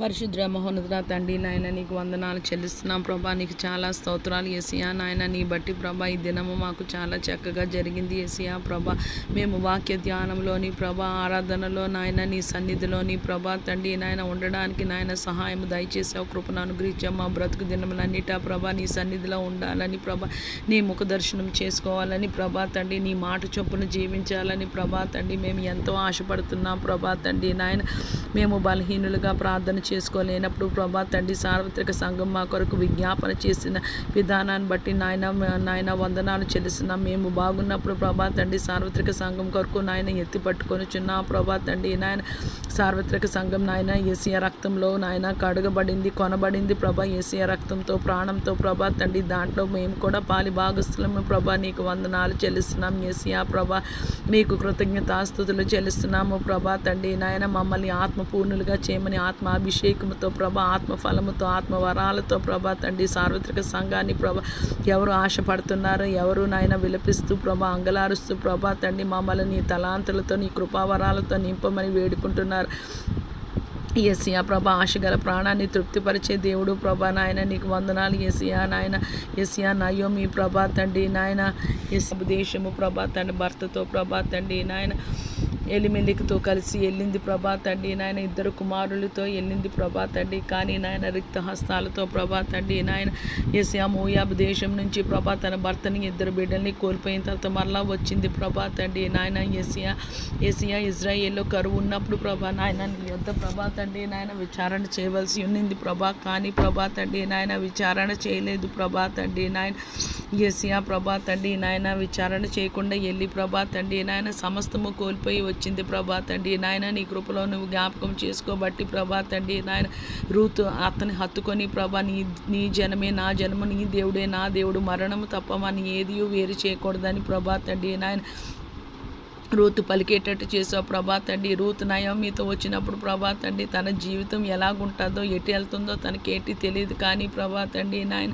పరిశుద్ర మహోన్నతుడ తండ్రి నాయన నీకు వందనాలు చెల్లిస్తున్నాం. ప్రభా నీకు చాలా స్తోత్రాలు ఏసియా. నాయన నీ బట్టి ప్రభా ఈ దినము మాకు చాలా చక్కగా జరిగింది ఏసియా. ప్రభా మేము వాక్య ధ్యానంలోని ప్రభా ఆరాధనలో నాయన నీ సన్నిధిలోని ప్రభా తండ్రి నాయన ఉండడానికి నాయన సహాయం దయచేసావు కృపను అనుగ్రహించావు మా బ్రతుకు దినములన్నిటా ప్రభా నీ సన్నిధిలో ఉండాలని ప్రభా నీ ముఖ దర్శనం చేసుకోవాలని ప్రభా తండ్రి నీ మాట చొప్పున జీవించాలని ప్రభా తండ్రి మేము ఎంతో ఆశపడుతున్నాం. ప్రభా తండ్రి నాయన మేము బలహీనులుగా ప్రార్థన చేసుకోలేనప్పుడు ప్రభా తండ్రి సార్వత్రిక సంఘం మా కొరకు విజ్ఞాపన చేసిన విధానాన్ని బట్టి నాయన నాయన వందనాలు చెల్లిస్తున్నాం. మేము బాగున్నప్పుడు ప్రభా తండ్రి సార్వత్రిక సంఘం కొరకు నాయన ఎత్తి పట్టుకొని చున్నా. ప్రభా తండ్రి నాయన సార్వత్రిక సంఘం నాయన ఏసియా రక్తంలో నాయన కడగబడింది కొనబడింది ప్రభా ఏసియా రక్తంతో ప్రాణంతో ప్రభా తండ్రి దాంట్లో మేము కూడా పాలి భాగస్థులము ప్రభా. నీకు వందనాలు చెల్లిస్తున్నాం ఏసియా ప్రభా. మీకు కృతజ్ఞతాస్తుతులు చెల్లిస్తున్నాము ప్రభా తండ్రి నాయన. మమ్మల్ని ఆత్మపూర్ణులుగా చేయమని ఆత్మాభి అభిషేకముతో ప్రభా ఆత్మఫలముతో ఆత్మవరాలతో ప్రభ తండ్రి సార్వత్రిక సంఘాన్ని ప్రభా ఎవరు ఆశపడుతున్నారు ఎవరు నాయన విలపిస్తూ ప్రభ అంగలారుస్తూ ప్రభ తండ్రి మమ్మల్ని నీ తలాంతులతో నీ కృపావరాలతో నింపమని వేడుకుంటున్నారు. ఎస్సియా ప్రభా ఆశగల ప్రాణాన్ని తృప్తిపరిచే దేవుడు ప్రభా నాయన నీకు వందనాలు. ఎస్యా నాయన ఎస్యా నయో మీ ప్రభా తండ్రి నాయన ఎస్ దేశము ప్రభా తండ్రి భర్తతో ప్రభా తండ్రి నాయన ఎలిమెలికతో కలిసి వెళ్ళింది ప్రభా తండ్రి నాయన ఇద్దరు కుమారులతో వెళ్ళింది ప్రభా తండ్రి కానీ నాయన రిక్త హస్తాలతో ప్రభా తండ్రి నాయన ఎస్యా మోయాబ్ దేశం నుంచి ప్రభా తన భర్తని ఇద్దరు బిడ్డల్ని కోల్పోయిన తర్వాత మరలా వచ్చింది ప్రభా తండ్రి నాయన ఎసియా ఎసియా ఇజ్రాయేల్లో కరువు ఉన్నప్పుడు ప్రభా నాయన నీ యొద్ ప్రభా తండ్రి నాయన విచారణ చేయవలసి ఉన్నింది ప్రభా కానీ ప్రభా తండ్రి నాయన విచారణ చేయలేదు ప్రభా తండ్రి నాయన ఎసియా ప్రభా తండ్రి నాయన విచారణ చేయకుండా వెళ్ళి ప్రభా తండ్రి నాయన సమస్తము కోల్పోయి వచ్చింది ప్రభా తండ్రి నాయన నీ కృపలో నువ్వు జ్ఞాపకం చేసుకోబట్టి ప్రభా తండ్రి నాయన రూతు అతని హత్తుకొని ప్రభా నీ నీ జనమే నా జనము నీ దేవుడే నా దేవుడు. మరణము తప్ప మన ఏది వేరు చేయకూడదని ప్రభా తండ్రి నాయన. రూతు పలికేటట్టు చేసావు ప్రభా తండ్రి రూతు నయోమితో వచ్చినప్పుడు ప్రభా తండ్రి తన జీవితం ఎలాగుంటుందో ఎటు వెళ్తుందో తనకేటి తెలియదు. కానీ ప్రభా తండ్రి నాయన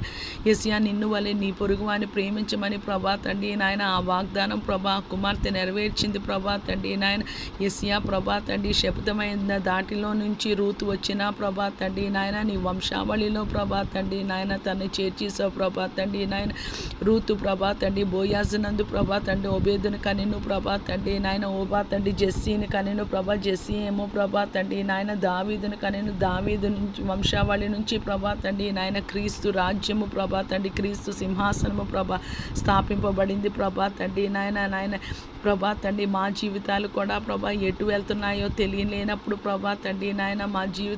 ఎసియా నిన్ను వలె నీ పొరుగువాని ప్రేమించమని ప్రభా తండ్రి నాయన ఆ వాగ్దానం ప్రభా కుమార్తె నెరవేర్చింది ప్రభా తండ్రి నాయన ఎసియా ప్రభా తండ్రి శబ్దమైన దాటిలో నుంచి రూతు వచ్చిన ప్రభా తండ్రి నాయన నీ వంశావళిలో ప్రభా తండ్రి నాయన తను చేర్చేసావు ప్రభా తండ్రి నాయన రూతు ప్రభా తండ్రి బోయాజనందు ప్రభా తండ్రి ఒబేదును కనిను ప్రభా తండ్రి నాయన ఓబా తండ్రి జెస్సీని కనిను ప్రభా జెస్సీ ఏమో ప్రభా తండ్రి నాయన దావీదును కనిను దావీదు నుంచి వంశావళి నుంచి ప్రభా తండ్రి నాయన క్రీస్తు రాజ్యము ప్రభా తండ్రి క్రీస్తు సింహాసనము ప్రభా స్థాపింపబడింది ప్రభా తండ్రి నాయన నాయన ప్రభా తండ్రి మా జీవితాలు కూడా ప్రభా ఎటు వెళ్తున్నాయో తెలియలేనప్పుడు ప్రభా తండ్రి నాయన మా జీవితం